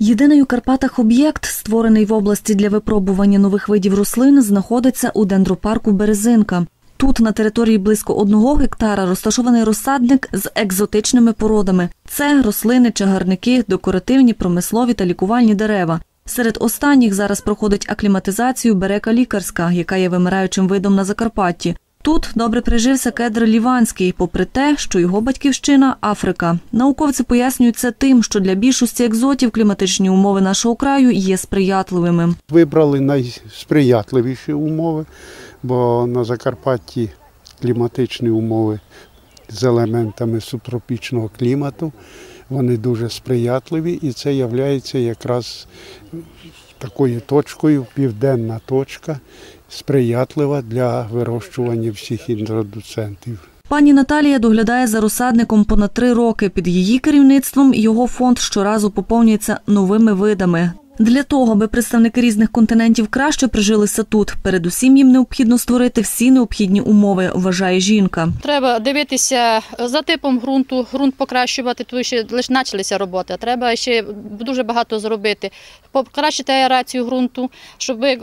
Єдиний у Карпатах об'єкт, створений в області для випробування нових видів рослин, знаходиться у дендропарку Березинка. Тут на території близько одного гектара розташований розсадник з екзотичними породами. Це рослини, чагарники, декоративні, промислові та лікувальні дерева. Серед останніх зараз проходить акліматизацію берека лікарська, яка є вимираючим видом на Закарпатті. Тут добре прижився кедр ліванський, попри те, що його батьківщина Африка. Науковці пояснюють це тим, що для більшості екзотів кліматичні умови нашого краю є сприятливими. Вибрали найсприятливіші умови, бо на Закарпатті кліматичні умови з елементами субтропічного клімату. Вони дуже сприятливі і це є якраз такою точкою, південна точка, сприятлива для вирощування всіх інтродуцентів. Пані Наталія доглядає за розсадником понад три роки. Під її керівництвом його фонд щоразу поповнюється новими видами. Для того, аби представники різних континентів краще прижилися тут, передусім їм необхідно створити всі необхідні умови, вважає жінка. Треба дивитися за типом ґрунту, ґрунт покращувати, тому що лише почалися роботи. Треба ще дуже багато зробити. Покращити аерацію ґрунту, щоб е,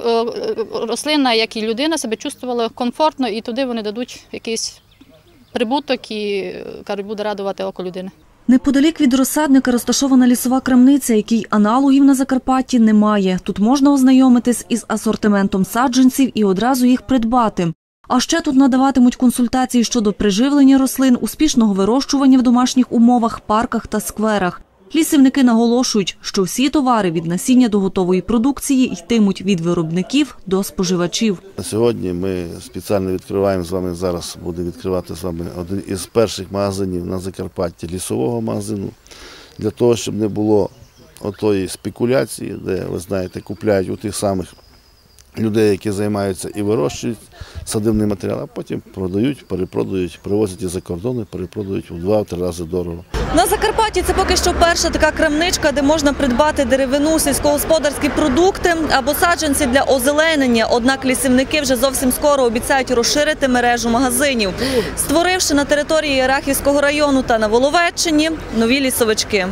рослина, як і людина, себе чувствувала комфортно, і туди вони дадуть якийсь прибуток і буде радувати око людини. Неподалік від розсадника розташована лісова крамниця, якій аналогів на Закарпатті немає. Тут можна ознайомитись із асортиментом саджанців і одразу їх придбати. А ще тут надаватимуть консультації щодо приживлення рослин, успішного вирощування в домашніх умовах, парках та скверах. Лісівники наголошують, що всі товари від насіння до готової продукції йтимуть від виробників до споживачів. Сьогодні ми спеціально відкриваємо з вами зараз. Буде відкривати з вами один із перших магазинів на Закарпатті лісового магазину для того, щоб не було отої спекуляції, де ви знаєте, купляють у тих самих людей, які займаються і вирощують садивний матеріал, а потім продають, перепродають, привозять із за кордону, перепродають у два-три рази дорого. На Закарпатті це поки що перша така крамничка, де можна придбати деревину, сільськогосподарські продукти або саджанці для озеленення. Однак лісівники вже зовсім скоро обіцяють розширити мережу магазинів, створивши на території Рахівського району та на Воловеччині нові лісовички.